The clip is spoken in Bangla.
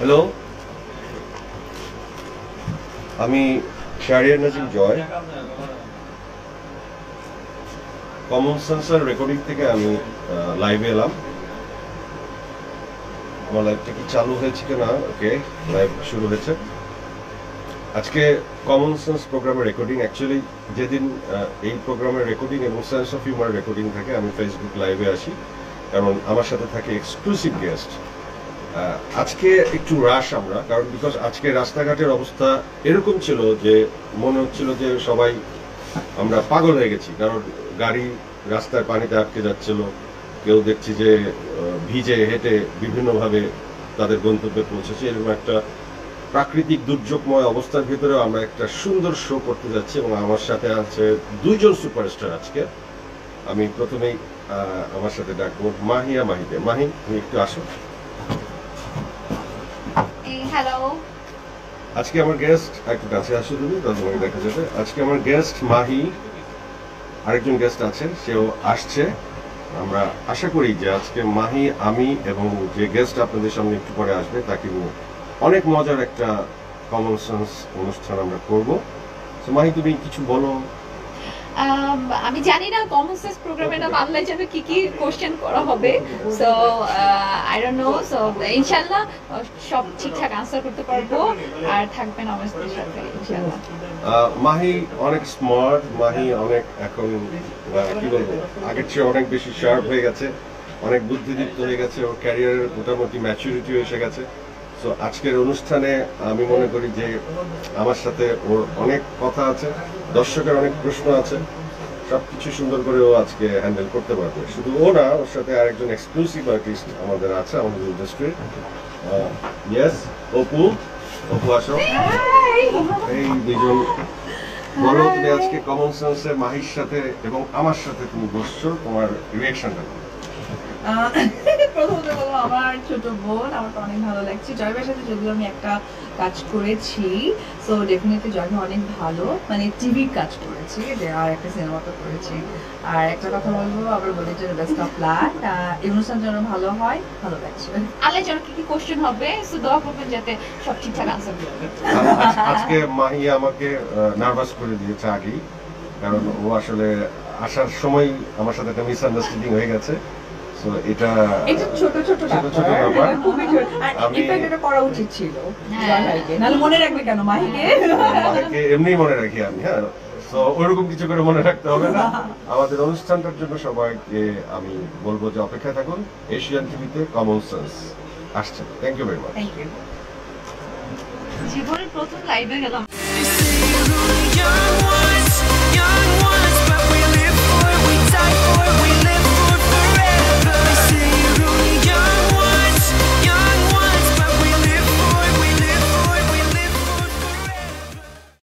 হ্যালো আমি শাহরিয়ার নাজিম জয় কমন সেন্সার রেকর্ডিং থেকে আমি লাইভে এলাম। আমার লাইভটা কি চালু হয়েছে কিনা? ওকে লাইভ শুরু হয়েছে। আজকে কমন সেন্স প্রোগ্রামের রেকর্ডিং অ্যাকচুয়ালি যেদিন এই প্রোগ্রামের রেকর্ডিং এবং সেন্স অফ হিউমার রেকর্ডিং থাকে, আমি ফেসবুক লাইভে আসি। কারণ আমার সাথে থাকে এক্সক্লুসিভ গেস্ট আজকে একটু রাশ আমরা, কারণ বিকজ আজকে রাস্তাঘাটের অবস্থা এরকম ছিল যে মনে হচ্ছিল যে সবাই আমরা পাগল হয়ে গেছি। কারণ গাড়ি রাস্তায় পানিতে আটকে যাচ্ছিল, কেউ দেখছি যে ভিজে হেঁটে বিভিন্নভাবে তাদের গন্তব্যে পৌঁছেছে। এরকম একটা প্রাকৃতিক দুর্যোগময় অবস্থার ভিতরে আমরা একটা সুন্দর শো করতে যাচ্ছি এবং আমার সাথে আছে দুইজন সুপারস্টার আজকে। আমি প্রথমেই আমার সাথে ডাকবো মাহিয়া মাহিকে মাহি, তুমি একটু আসো। হ্যালো আজকে আমার গেস্ট একটু কাছে আসো তুমি তোমাকে দেখা যাবে। আজকে আমার গেস্ট মাহি আরেকজন গেস্ট আছেন সেও আসছে। আমরা আশা করি যে আজকে মাহি আমি এবং যে গেস্ট আপনাদের সামনে একটু পরে আসবে তাকে নিয়ে অনেক মজার একটা কমন সেন্স অনুষ্ঠান আমরা করব। তো মাহি তুমি কিছু বলো। আমি জানি না কমন সেন্স প্রোগ্রামে না বাংলায় যাবে কি কি কোশ্চেন করা হবে। So I don't know so ইনশাআল্লাহ সব ঠিকঠাক আনসার করতে পারব। আর থাকবেন আমাদের সাথে ইনশাআল্লাহ মাহি অনেক স্মার্ট মাহি অনেক এখন কি বলব, আগের চেয়ে অনেক বেশি শার্প হয়ে গেছে, অনেক বুদ্ধিদীপ্ত হয়ে গেছে, ওর ক্যারিয়ারের মোটামুটি ম্যাচুরিটি এসে গেছে। সো আজকের অনুষ্ঠানে আমি মনে করি যে আমার সাথে ওর অনেক কথা আছে, দর্শকের অনেক প্রশ্ন আছে। সবকিছু সুন্দর করে ও আজকে হ্যান্ডেল করতে পারবে। শুধু ও না ওর সাথে আরেকজন এক্সক্লুসিভ আর্টিস্ট আমাদের আছে আমাদের ইন্ডাস্ট্রির ইয়েস অপু অপু আসো। এই দুজন বলো তুমি আজকে কমন সেন্সে মাহির সাথে এবং আমার সাথে তুমি বসছো তোমার রিয়াকশনটা প্রথমত বলব আমার ছোট বোন আমার তো অনেক ভালো লাগছে। জয়বের সাথে যদিও আমি একটা কাজ করেছি সো ডেফিনেটলি জয়ভা অনেক ভালো মানে টিভির কাজ করেছি আর একটা সিনেমাতে করেছি। আর একটা কথা বলব আবার বলি যে বেস্ট অফ লাক এই অনুষ্ঠান যেন ভালো হয় ভালো লাগছে। আলে যেন কি কি কোশ্চেন হবে সো দোয়া করবেন যাতে সব ঠিকঠাক আনসার আজকে মাহি আমাকে নার্ভাস করে দিয়েছে আগেই কারণ ও আসলে আসার সময় আমার সাথে একটা মিসআন্ডারস্ট্যান্ডিং হয়ে গেছে। সো এটা এটা ছোট ছোট ছোট ছোট ব্যাপার। খুবই ছোট। আর ইনফ্যাক্ট এটা করা উচিত ছিল হ্যাঁ। নাহলে মনে রাখবে কেন মাহিকে? মাহিকে এমনিই মনে রাখি আমি হ্যাঁ। তো ওইরকম কিছু করে মনে রাখতে হবে না। আমাদের অনুষ্ঠানটার জন্য সবাইকে আমি বলব যে অপেক্ষায় থাকুন। এশিয়ান টিভিতে কমন সেন্স আসছে। থ্যাংক ইউ ভেরি মাচ জীবনের প্রথম লাইভে গেলাম।